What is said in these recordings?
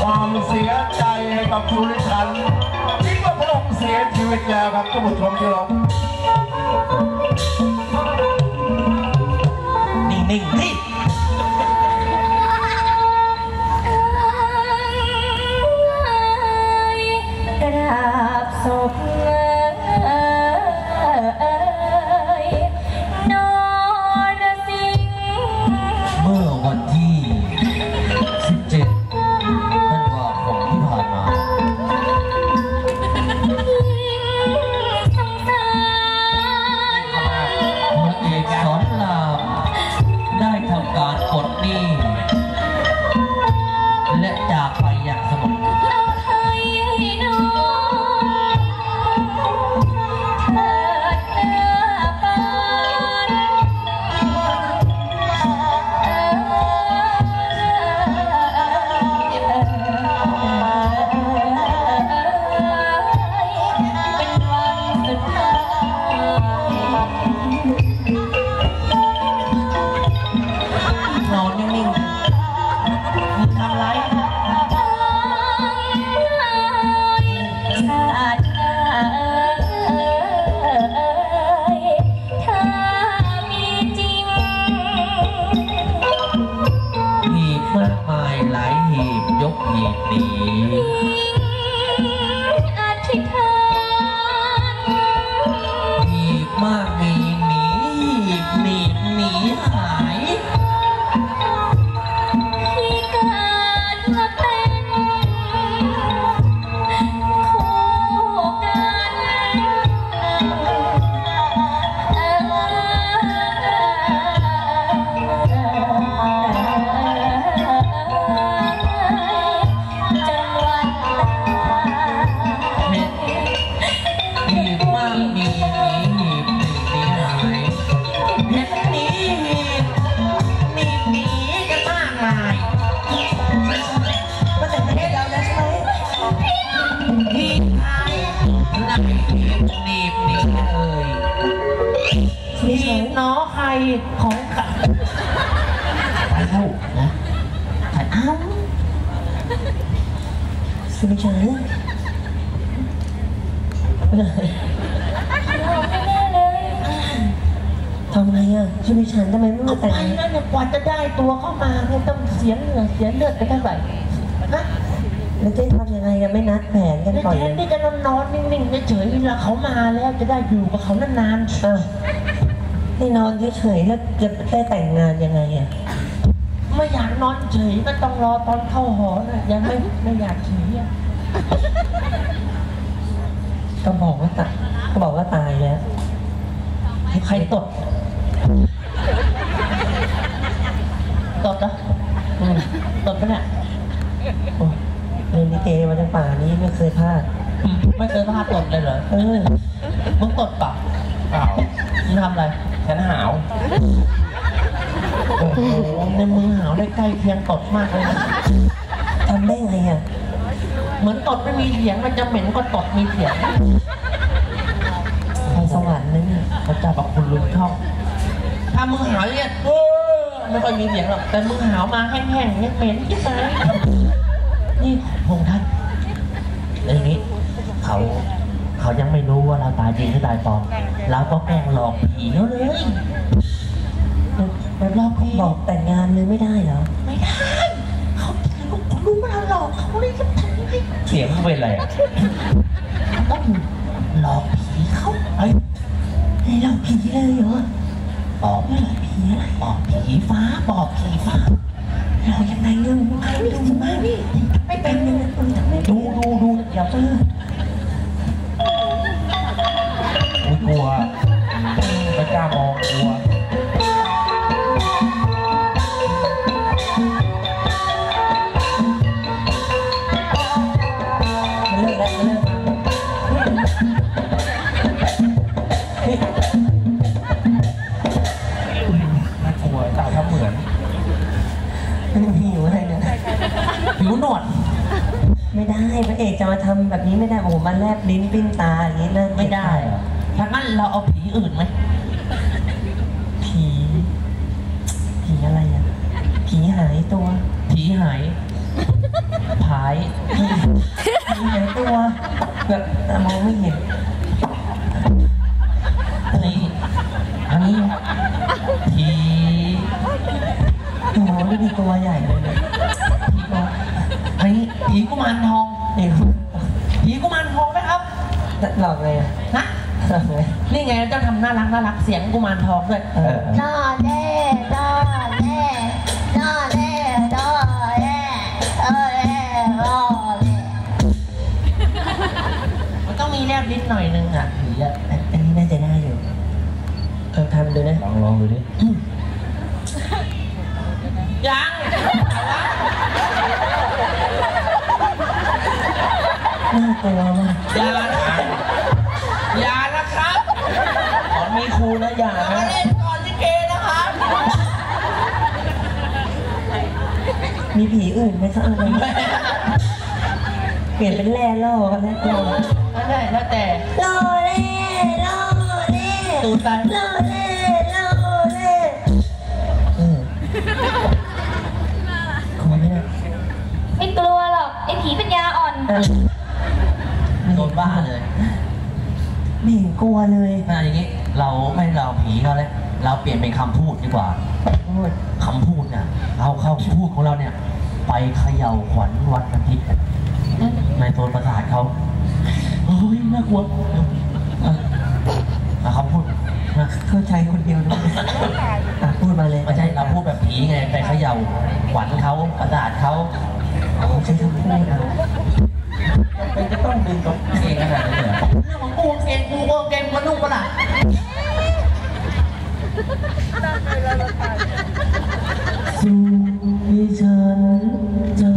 ความเสียใจให้กับสุริชันคิดว่าพระองค์เสียชีวิตแล้วครับท่านผู้ชมที่เรานิ่งๆนี่กราบศพ ของใครไปเล่านะแต่เอ้าสุนิชาทำไมอะสุนิชาทำไมไม่เอามาไปแต่งนั่นเนี่ยกว่าจะได้ตัวเข้ามาเนี่ยต้องเสียเหงื่อเสียเลือดไปเท่าไหร่นะแล้วจะทำยังไงกันไม่นัดแผนกันในก่อนแทเลนยที่จะนอนนอนนิ่งๆเฉยๆเวลาเขามาแล้วจะได้อยู่กับเขานานอ่ะนี่นอนเฉยๆแล้วจะได้แต่งงานยังไงอะๆไม่อยากนอนเฉยก็ต้องรอตอนเข้าหอนะยังไม่ไม่อยากเฉยอะก็บอกว่าตายก็บอกว่าตายแล้วใครตดตดนะอืมตดปะเนี่ยโอ้เรียนลิเกมาจนป่านี้ไม่เคยพลาดอืมไม่เคยพลาดตดเลยเหรอเออมึงตดเปล่าเปล่ามึงทำอะไร ฉันหาว โอ้โหในมือหาวได้ใกล้เคียงตดมากเลยนะทำได้ไงอะ เหมือนตดไม่มีเสียง มันจะเหม็นกว่าตดมีเสียงพรสวรรค์นะเนี่ยพระเจ้าประคุณลุงชอบถ้ามึงหาวเนี่ยเออไม่ค่อยมีเสียงหรอก แต่มึงหาวมาแห้งๆเนี่ยเหม็นยิ่งเลยนี่พงท่านอย่างนี้ เขา เขายังไม่รู้ว่าเราตายจริงหรือตายปลอม เราก็แกล้งหลอกผีเขาเลยแบบหลอกผีบอกแต่งงานเลยไม่ได้เหรอ ไม่ได้เขาเขารู้ว่าเราหลอกเขาเลยจะทำยังไงเสียงเป็นอะไรอะต้องหลอกผีเขาเฮ้ยให้เราผีเลยเหรอปอบผีอะไรปอบผีฟ้าปอบผีฟ้าเรายังไงเรื่องมานี่สิมานี่ไม่เป็นยังไงมึงทำไม่ดูดูดูอย่าเออ กลัวไม่กล้ามองกลัวแล้วมันเลิกแล้วน่ากลัวเต่าทำเหมือนมันหิวอะไรเนี่ยผิวหนวด ไม่ได้พระเอกจะมาทำแบบนี้ไม่ได้ โอ้โหมาแลบลิ้นปิ้นตาอย่างนี้นะไม่ได้ ถ้างั้นเราเอาผีอื่นไหมผี ผีอะไรอะ ผีหายตัว ผีหาย ผายแบบมองไม่เห็นนี่อันนี้ผีโอ้โหนี่มีตัวใหญ่เลยนะผีบอกอันนี้ผีกุมารทองเอ้ยผีกุมารทองไหมครับหลอกเลยอะนะหลอกเลย นี่ไงเจ้าทำน่ารักน่ารักเสียงกุมารทองด้วยเออดอเล่ดอเล่ดอเล่ดอเล่ดอเล่ดอเล่มันต้องมีแนบนิดหน่อยนึงอะผีอะอันอันนี้น่าจะได้อยู่ เออทำดูนะ ลองลองดูดิ ยังน่ากลัวมากอย่านะครับอย่านะครับขอ มีครูนะอย่านะ เล่นก่อนลิเกนะครับมีผีอื่นไหมสักอันหนึ่งเปลี่ยนเป็นแร่ล่อกันแล้วกลัวแล้วแต่แล้วแต่ดอเล่ดอเล่ตูตายดอเล่ดอเล่เออขอไม่ได้ไม่กลัวหรอกไอ้ผีปัญญาอ่อนอะโดนบ้าเลย ไม่เห็นกลัวเลยน่าอย่างงี้ เราไม่เราผีเขาแล้วเราเปลี่ยนเป็นคำพูดดีกว่าคำพูดเนี่ยเอาเข้าพูดของเราเนี่ย ไปเขย่าขวัญวันอาทิตย์ในโซนประสาทเขาเฮ้ยน่ากลัวเอาเอาคำพูดนะเข้าใจคนเดียวด้วยพูดมาเลยไม่ใช่เราพูดแบบผีไงไปเขย่าขวัญเขาประสาทเขาใช้คำพูดอะ เป็นจะต้องดึงกับเองขนาดนั้นเลยเหรอเรื่องของกูเองกูก็เกมกระนุ่งกระหล่สู่ที่ฉันจะ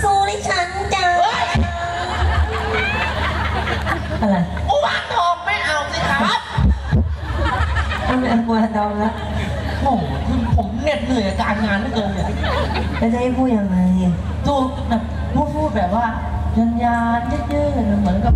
สู้ดิฉันจังอะไรกูวางทองไม่เอาสิครับต้องเป็นกลัวดองแล้วโอ้โหคือผม เหน็ดเหนื่อยกับการงานเหลือเกินเนี่ยแล้วจะให้พูดยังไงดูแบบพูดพูดแบบว่ายันยานเยอะๆเหมือนกับ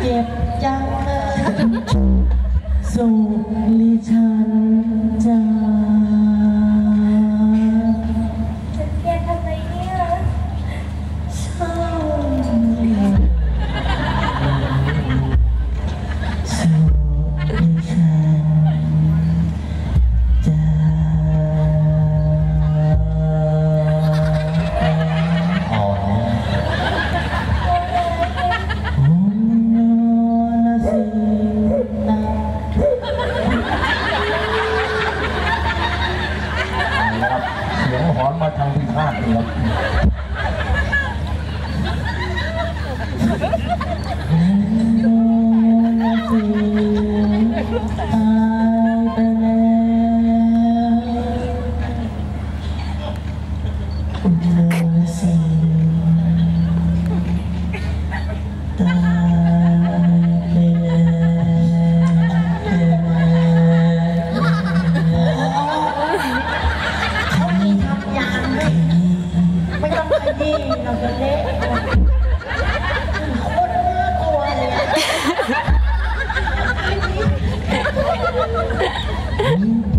เจ็บจังเลยสู่ลิชันจ้าจ ไปแล้วเขามีทำยานด้วยไม่ต้องขยี้เราจะเละโคตรน่ากลัวเลยอะ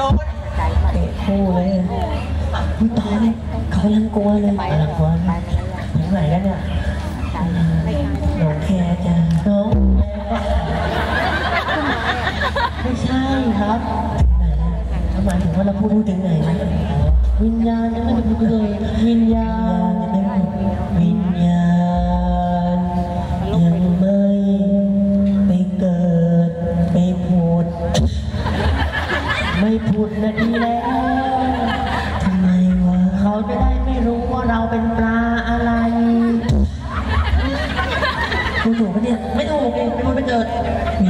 ดนเตะคู่เลยอะอุ้ยตายเลยเขากำลังกลัวเลยไปแล้วกวนถึงไหนแล้วเนี่ยหนองแคจ้ะน้องไม่ใช่ครับทำไมถึงว่าเราพูดถึงไหน วิญญาณยังไม่พูดเลยวิญญาณยังไม่วิญญาณยังไม่ไปเกิดไปผุด ไม่พูดนาทีแล้วทำไมวะเขาจะได้ไม่รู้ว่าเราเป็นปลาอะไรพูดถูกปะเนี่ย ไม่ถูกเองไม่พูดไม่เกิดวิ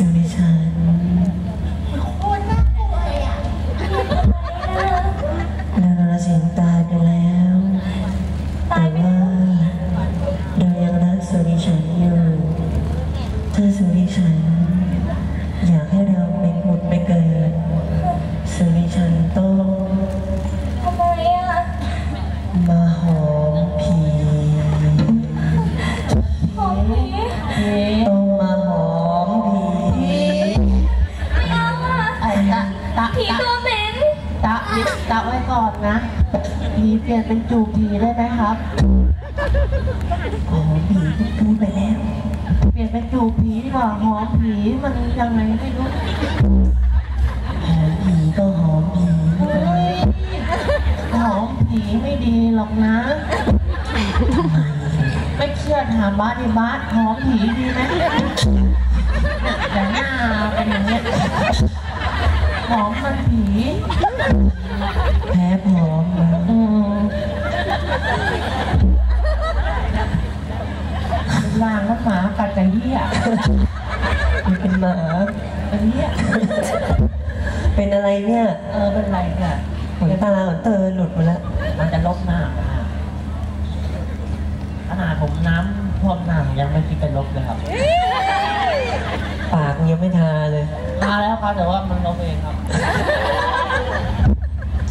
สุริชั อกนะ ไม่เชื่อถามบ้านดิบ้านหอมผีดีไหมเนี่ยแต่หน้าเป็นอย่างเงี้ยหอมมันผีแพ้หอมมาอืมล่างน้ำหมากัดกับเหี้ยมันเป็นหมาเป็นเหี้ยเป็นอะไรเนี่ย เออเป็นไรเนี่ยขนตาขนเตอหลุดหมาแล้ว มันจะลบหน้าขนาดผมน้ำท่วมหน้าผมยังไม่คิดจะลบเลยครับ ปากยังไม่ทาเลยมาแล้วครับแต่ว่ามันลบเองครับ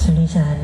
สุริชัน